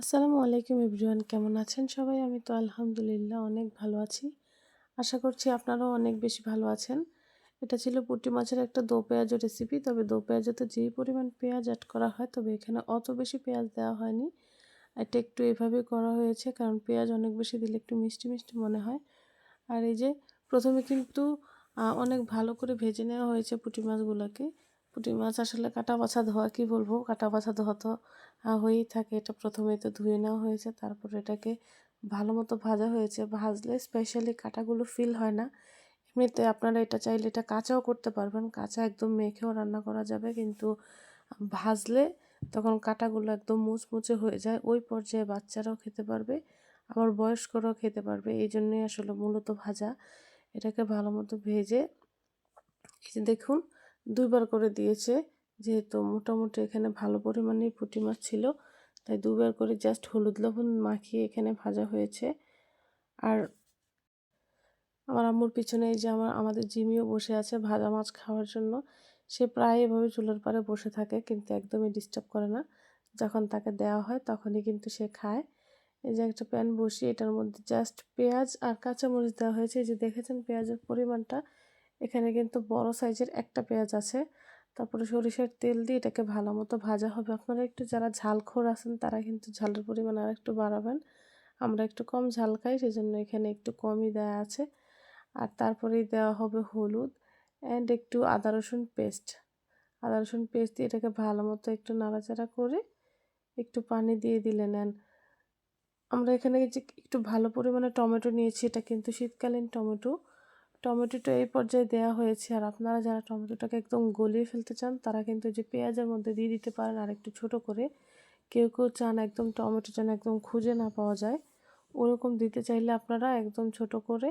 আসসালামু আলাইকুম এভরিওয়ান, কেমন আছেন সবাই? আমি তো আলহামদুলিল্লাহ অনেক ভালো আছি। আশা করছি আপনারাও অনেক বেশি ভালো আছেন। এটা ছিল পুঁটি মাছের একটা দো পেঁয়াজের রেসিপি তবে দো পেঁয়াজেতে যেই পরিমাণ পেঁয়াজ অ্যাড করা হয়, তবে এখানে অত বেশি পেঁয়াজ দেওয়া হয়নি। এটা একটু এভাবে করা হয়েছে, কারণ পেঁয়াজ অনেক বেশি দিলে একটু মিষ্টি মিষ্টি মনে হয়। আর এই যে, প্রথমে কিন্তু অনেক ভালো করে ভেজে নেওয়া হয়েছে পুঁটি মাছগুলোকে। পুঁটি মাছ আসলে কাটা বাছা ধোয়া কী বলব? কাটা বাছা ধোয়া তো হয়েই থাকে। এটা প্রথমে তো ধুয়ে নেওয়া হয়েছে, তারপর এটাকে ভালো মতো ভাজা হয়েছে। ভাজলে স্পেশালি কাটাগুলো ফিল হয় না। এমনিতে আপনারা এটা চাইলে এটা কাঁচাও করতে পারবেন। কাঁচা একদম মেখেও রান্না করা যাবে, কিন্তু ভাজলে তখন কাটাগুলো একদম মুচমুচে হয়ে যায়। ওই পর্যায়ে বাচ্চারাও খেতে পারবে, আবার বয়স্করাও খেতে পারবে। এই জন্যই আসলে মূলত ভাজা। এটাকে ভালো মতো ভেজে দেখুন দুইবার করে দিয়েছে। যেহেতু মোটামুটি এখানে ভালো পরিমাণে পুঁটি মাছ ছিল, তাই দুবার করে জাস্ট হলুদ লবণ মাখিয়ে এখানে ভাজা হয়েছে। আর আমার আম্মুর পিছনে এই যে আমার, আমাদের জিমিও বসে আছে ভাজা মাছ খাওয়ার জন্য। সে প্রায় এভাবে চুলার পাড়ে বসে থাকে, কিন্তু একদমই ডিস্টার্ব করে না। যখন তাকে দেওয়া হয় তখনই কিন্তু সে খায়। এই যে একটা প্যান বসিয়ে এটার মধ্যে জাস্ট পেঁয়াজ আর কাঁচামরিচ দেওয়া হয়েছে। এই যে দেখেছেন পেঁয়াজের পরিমাণটা? এখানে কিন্তু বড় সাইজের একটা পেঁয়াজ আছে। তারপরে সরিষার তেল দিয়ে এটাকে ভালো মতো ভাজা হবে। আপনারা একটু যারা ঝালখোর আছেন, তারা কিন্তু ঝালের পরিমাণ আর একটু বাড়াবেন। আমরা একটু কম ঝাল খাই সেই জন্য এখানে একটু কমই দেওয়া আছে। আর তারপরেই দেওয়া হবে হলুদ অ্যান্ড একটু আদা রসুন পেস্ট আদা রসুন পেস্ট দিয়ে এটাকে ভালো মতো একটু নাড়াচাড়া করে একটু পানি দিয়ে দিলে নেন। আমরা এখানে যে একটু ভালো পরিমাণে টমেটো নিয়েছি, এটা কিন্তু শীতকালীন টমেটো। টমেটোটা এই পর্যায়ে দেওয়া হয়েছে। আর আপনারা যারা টমেটোটাকে একদম গলিয়ে ফেলতে চান, তারা কিন্তু যে পেঁয়াজের মধ্যে দিয়ে দিতে পারেন আর একটু ছোটো করে। কেউ কেউ চান একদম টমেটো চান একদম খুঁজে না পাওয়া যায়। ওরকম দিতে চাইলে আপনারা একদম ছোট করে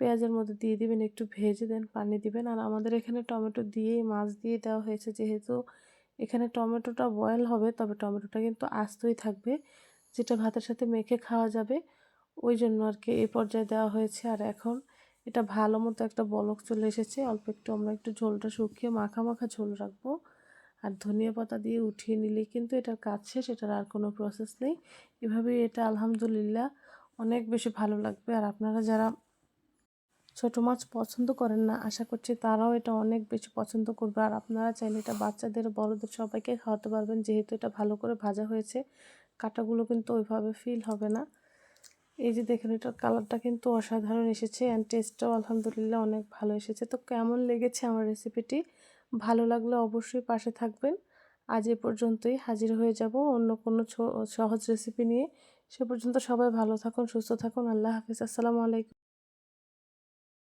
পেঁয়াজের মধ্যে দিয়ে দিবেন, একটু ভেজে দেন, পানি দিবেন। আর আমাদের এখানে টমেটো দিয়েই মাছ দিয়ে দেওয়া হয়েছে। যেহেতু এখানে টমেটোটা বয়েল হবে, তবে টমেটোটা কিন্তু আস্তই থাকবে, যেটা ভাতের সাথে মেখে খাওয়া যাবে। ওই জন্য আর কি এই পর্যায়ে দেওয়া হয়েছে। আর এখন এটা ভালো মতো একটা বলক চলে এসেছে। অল্প একটু আমরা একটু ঝোলটা শুকিয়ে মাখা মাখা ঝোল রাখব। আর ধনিয়া পাতা দিয়ে উঠিয়ে নিলেই কিন্তু এটার কাজ শেষ, এটার আর কোনো প্রসেস নেই। এভাবেই এটা আলহামদুলিল্লাহ অনেক বেশি ভালো লাগবে। আর আপনারা যারা ছোট মাছ পছন্দ করেন না, আশা করছি তারাও এটা অনেক বেশি পছন্দ করবে। আর আপনারা চাইলে এটা বাচ্চাদের, বড়দের সবাইকে খাওয়াতে পারবেন, যেহেতু এটা ভালো করে ভাজা হয়েছে। কাটাগুলো কিন্তু ওইভাবে ফিল হবে না। এই যে দেখেন, এটার কালারটা কিন্তু অসাধারণ এসেছে অ্যান্ড টেস্টটাও আলহামদুলিল্লাহ অনেক ভালো এসেছে। তো কেমন লেগেছে আমার রেসিপিটি ভালো লাগলে অবশ্যই পাশে থাকবেন। আজ এ পর্যন্তই হাজির হয়ে যাব অন্য কোনো সহজ রেসিপি নিয়ে। সে পর্যন্ত সবাই ভালো থাকুন, সুস্থ থাকুন। আল্লাহ হাফিজ। আসসালামু আলাইকুম।